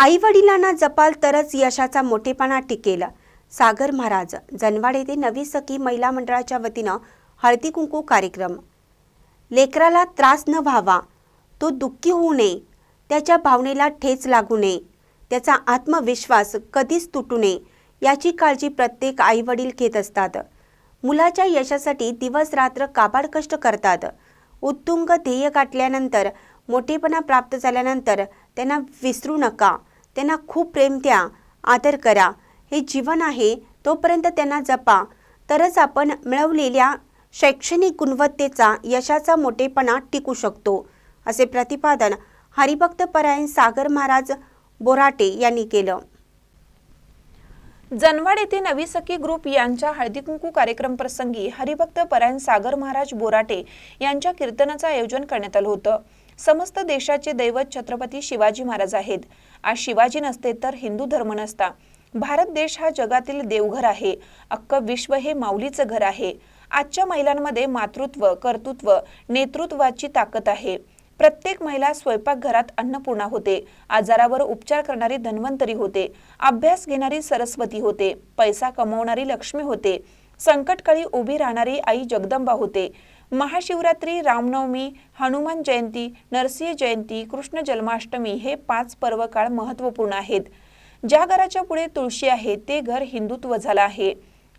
आई वडिलांना जपाल तरच यशाचा मोठेपणा टिकेल. सागर महाराज जनवाड येथे नवी सखी महिला मंडळाच्या वतीनं हळदी कुंकू कार्यक्रम. लेकराला त्रास न व्हावा तो दुःखी होऊ नये त्याच्या भावनेला ठेच लागू नये त्याचा आत्मविश्वास कधीच तुटू नये याची काळजी प्रत्येक आईवडील घेत असतात. मुलाच्या यशासाठी दिवस रात्र काबाड कष्ट करतात. उत्तुंग ध्येय गाठल्यानंतर मोठेपणा प्राप्त झाल्यानंतर त्यांना विसरू नका. त्यांना खूप प्रेम द्या आदर करा. हे जीवन आहे तोपर्यंत त्यांना जपा. तरच आपण मिळवलेल्या शैक्षणिक गुणवत्तेचा यशाचा मोठेपणा टिकू शकतो असे प्रतिपादन हरिभक्त परायण सागर महाराज बोराटे यांनी केलं. जनवाड येथे नवी सखी ग्रुप यांच्या हळदी कुंकू कार्यक्रम प्रसंगी हरिभक्त परायण सागर महाराज बोराटे यांच्या कीर्तनाचं आयोजन करण्यात आलं होतं. समस्त देशाचे दैवत छत्रपती शिवाजी महाराज आहेत. आज शिवाजी नसते तर हिंदू धर्म नसता. भारत देश हा जगातील देवघर आहे. अख्खं विश्व हे माऊलीचं घर आहे. आजच्या महिलांमध्ये मातृत्व कर्तृत्व नेतृत्वाची ताकद आहे. प्रत्येक महिला स्वयंपाकघरात अन्नपूर्णा होते. आजारावर उपचार करणारी धन्वंतरी होते. अभ्यास घेणारी सरस्वती होते. पैसा कमवणारी लक्ष्मी होते. संकटकाळी उभी राहणारी आई जगदंबा होते. महाशिवरात्री रामनवमी हनुमान जयंती नरसिंह जयंती कृष्ण जन्माष्टमी हे पाच पर्व काळ महत्त्वपूर्ण आहेत. ज्या घराच्या पुढे तुळशी आहे ते घर हिंदुत्व झालं आहे.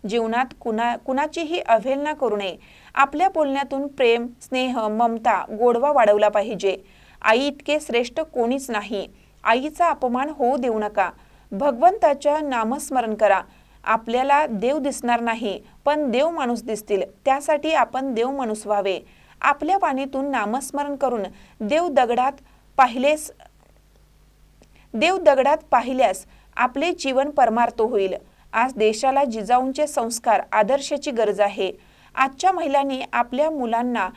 जीवनात कुणा कुणाचीही अवहेलना करू नये. आपल्या बोलण्यातून प्रेम स्नेह ममता गोडवा वाढवला पाहिजे. आई इतके श्रेष्ठ कोणीच नाही. आईचा अपमान होऊ देऊ नका. भगवंताच्या नामस्मरण करा. आपल्याला देव दिसणार नाही पण देव माणूस दिसतील त्यासाठी आपण देव माणूस व्हावे. आपल्या पाणीतून नामस्मरण करून देव दगडात पाहिलेस देव दगडात पाहिल्यास आपले जीवन परमार्थ होईल. आज देशाला जिजाऊंचे संस्कार आदर्शाची गरज आहे. आजच्या महिलांनी आपल्या मुलांना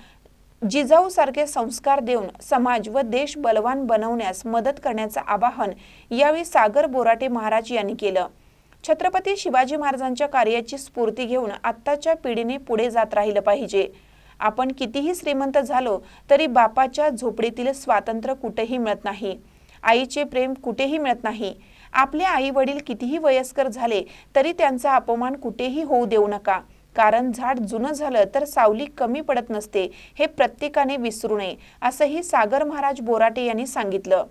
जिजाऊसारखे संस्कार देऊन समाज व देश बलवान बनवण्यास मदत करण्याचं आवाहन यावेळी सागर बोराटे महाराज यांनी केलं. छत्रपती शिवाजी महाराजांच्या कार्याची स्फूर्ती घेऊन आत्ताच्या पिढीने पुढे जात राहिलं पाहिजे. आपण कितीही श्रीमंत झालो तरी बापाच्या झोपडीतील स्वातंत्र्य कुठेही मिळत नाही. आईचे प्रेम कुठेही मिळत नाही. आपले आई वडील कितीही वयस्कर झाले तरी त्यांचा अपमान कुठेही होऊ देऊ नका. कारण झाड जुनं झालं तर सावली कमी पडत नसते हे प्रत्येकाने विसरू नये असंही सागर महाराज बोराटे यांनी सांगितलं.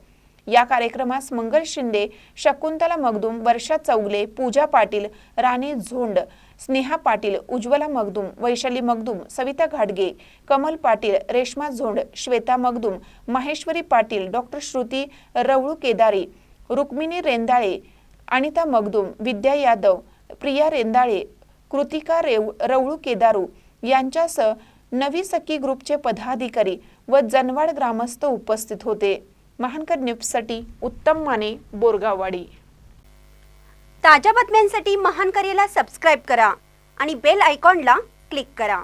या कार्यक्रमास मंगल शिंदे शकुंतला मगदुम वर्षा चौगले पूजा पाटील राणी झोंड स्नेहा पाटील उज्ज्वला मगदूम वैशाली मगदुम सविता घाटगे कमल पाटील रेश्मा झोंड श्वेता मगदूम माहेश्वरी पाटील डॉक्टर श्रुती रवळू केदारी रुक्मिणी रेंदाळे अनिता मगदूम विद्या यादव प्रिया रेंदाळे कृतिका रेव रवळू केदारू यांच्यासह नवी सखी ग्रुपचे पदाधिकारी व जनवाड ग्रामस्थ उपस्थित होते. महानकर न्यूजसाठी उत्तम माने बोरगाववाडी. ताज्या बातम्यांसाठी महानकरेला सबस्क्राईब करा आणि बेल आयकॉनला क्लिक करा.